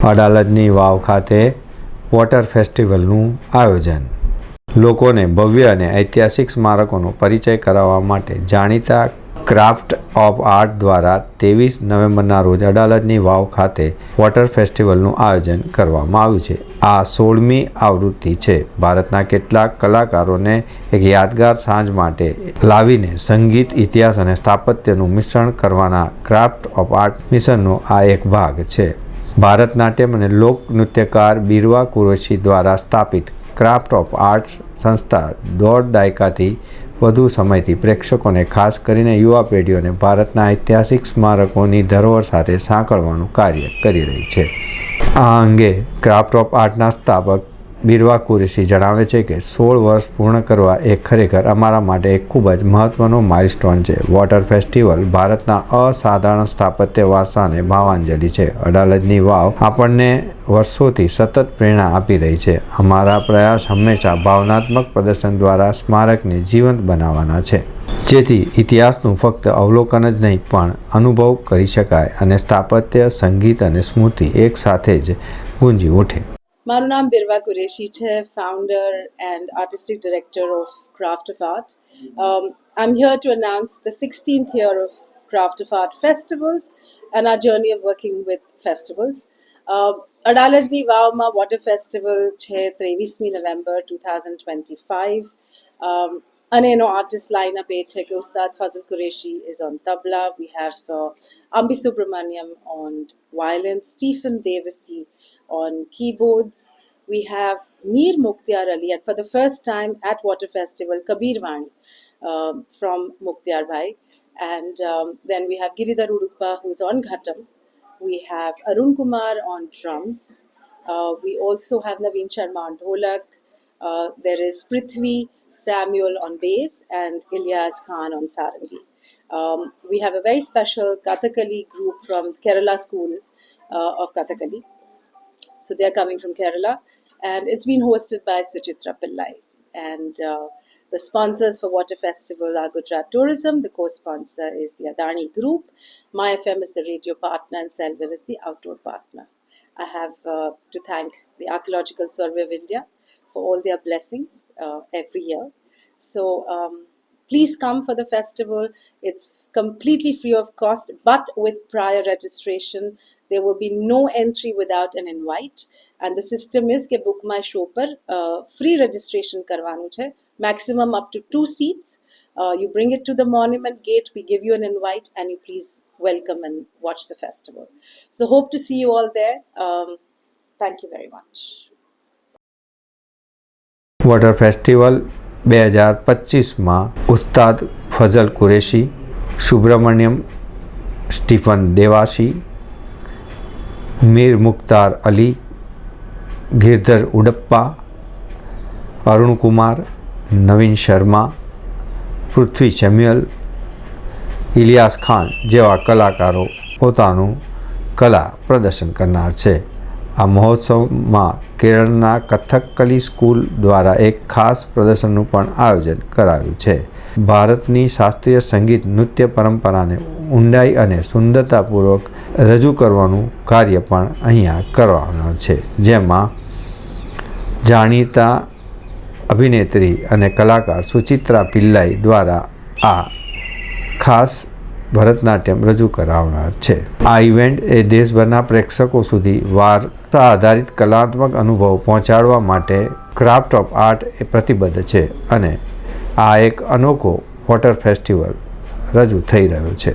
અડાલજની વાવ ખાતે વોટર ફેસ્ટિવલનું આયોજન. લોકોને ભવ્ય અને ઐતિહાસિક સ્મારકોનો પરિચય કરાવવા માટે જાણીતા ક્રાફ્ટ ઓફ આર્ટ દ્વારા ત્રેવીસ નવેમ્બરના રોજ અડાલજની વાવ ખાતે વોટર ફેસ્ટિવલનું આયોજન કરવામાં આવ્યું છે. આ સોળમી આવૃત્તિ છે. ભારતના કેટલાક કલાકારોને એક યાદગાર સાંજ માટે લાવીને સંગીત, ઇતિહાસ અને સ્થાપત્યનું મિશ્રણ કરવાના ક્રાફ્ટ ઓફ આર્ટ મિશનનો આ એક ભાગ છે. ભારતનાટ્યમ અને લોક નૃત્યકાર બિરવા કુરેશી દ્વારા સ્થાપિત ક્રાફ્ટ ઓફ આર્ટ્સ સંસ્થા દોઢ દાયકાથી વધુ સમયથી પ્રેક્ષકોને ખાસ કરીને યુવા પેઢીઓને ભારતના ઐતિહાસિક સ્મારકોની ધરોહર સાથે સાંકળવાનું કાર્ય કરી રહી છે. આ અંગે ક્રાફ્ટ ઓફ આર્ટના સ્થાપક બિરવા કુરેશી જણાવે છે કે સોળ વર્ષ પૂર્ણ કરવા એ ખરેખર અમારા માટે એક ખૂબ જ મહત્વનો માઇલસ્ટોન છે. વોટર ફેસ્ટિવલ ભારતના અસાધારણ સ્થાપત્ય વારસાને ભાવાંજલિ છે. અડાલજની વાવ આપણને વર્ષોથી સતત પ્રેરણા આપી રહી છે. અમારા પ્રયાસ હંમેશા ભાવનાત્મક પ્રદર્શન દ્વારા સ્મારકને જીવંત બનાવવાના છે. જેથી ઇતિહાસનું ફક્ત અવલોકન જ નહીં, પણ અનુભવ કરી શકાય અને સ્થાપત્ય, સંગીત અને સ્મૃતિ એક સાથે જ ગુંજી ઉઠે. મારું નામ બિરવા કુરેશી છે founder and artistic director of Craft of Art. Um, I'm here to announce the 16th year of Craft of Art festivals and our journey of working with festivals. Uh, અડાલજની વાવમાં water festival છે ત્રેવીસમી November two thousand twenty five અને એનો artist line-up એ છે કે Ustad Fazal Qureshi is on tabla we have Ambi Subramaniam on violin, Stephen Devasi on keyboards. We have Mir Mukhtiar Ali, and for the first time at Water Festival, Kabir Vani um, from Mukhtiar Bhai. And um, then we have Giridhar Udupa, who's on Ghatam. We have Arun Kumar on drums. Uh, we also have Naveen Sharma on dholak. Uh, there is Prithvi Samuel on bass and Ilyas Khan on sarangi. Um, we have a very special Kathakali group from Kerala School uh, of Kathakali. So they're coming from Kerala, and it's been hosted by Suchitra Pillai. And uh, the sponsors for Water Festival are Gujarat Tourism. The co-sponsor is the Adani Group. My FM is the radio partner, and Selvin is the outdoor partner. I have uh, to thank the Archaeological Survey of India for all their blessings uh, every year. So um, please come for the festival. It's completely free of cost, but with prior registration. There will be no entry without an invite. And the system is કે book my show પર uh, free registration કરવાનું છે maximum up to two seats. Uh, you bring it to the monument gate, we give you an invite, and you please welcome and watch the festival. So hope to see you all there. Um, thank you very much. Water festival બે હજાર પચીસમાં ઉસ્તાદ Fazal Qureshi Subramaniam Stephen Devasi Mir Mukhtar Ali, Girdhar Udupa Arunkumar Naveen Sharma, Prithvi Samuel, Ilyas Khan જેવા કલાકારો પોતાનું કલા પ્રદર્શન કરનાર છે. આ મહોત્સવમાં કેરળના કથકકલી સ્કૂલ દ્વારા એક ખાસ પ્રદર્શનનું પણ આયોજન કરાયું છે. ભારતની શાસ્ત્રીય સંગીત નૃત્ય પરંપરાને ઊંડાઈ અને સુંદરતાપૂર્વક રજૂ કરવાનું કાર્ય પણ અહીંયા કરવાનું છે. જેમાં જાણીતા અભિનેત્રી અને કલાકાર સુચિત્રા પિલ્લાઈ દ્વારા આ ખાસ ભરતનાટ્યમ રજૂ કરાવનાર છે. આ ઇવેન્ટ એ દેશભરના પ્રેક્ષકો સુધી વાર્તા આધારિત કલાત્મક અનુભવ પહોંચાડવા માટે ક્રાફ્ટ ઓફ આર્ટ એ પ્રતિબદ્ધ છે અને આ એક અનોખો વોટર ફેસ્ટિવલ રજૂ થઈ રહ્યો છે.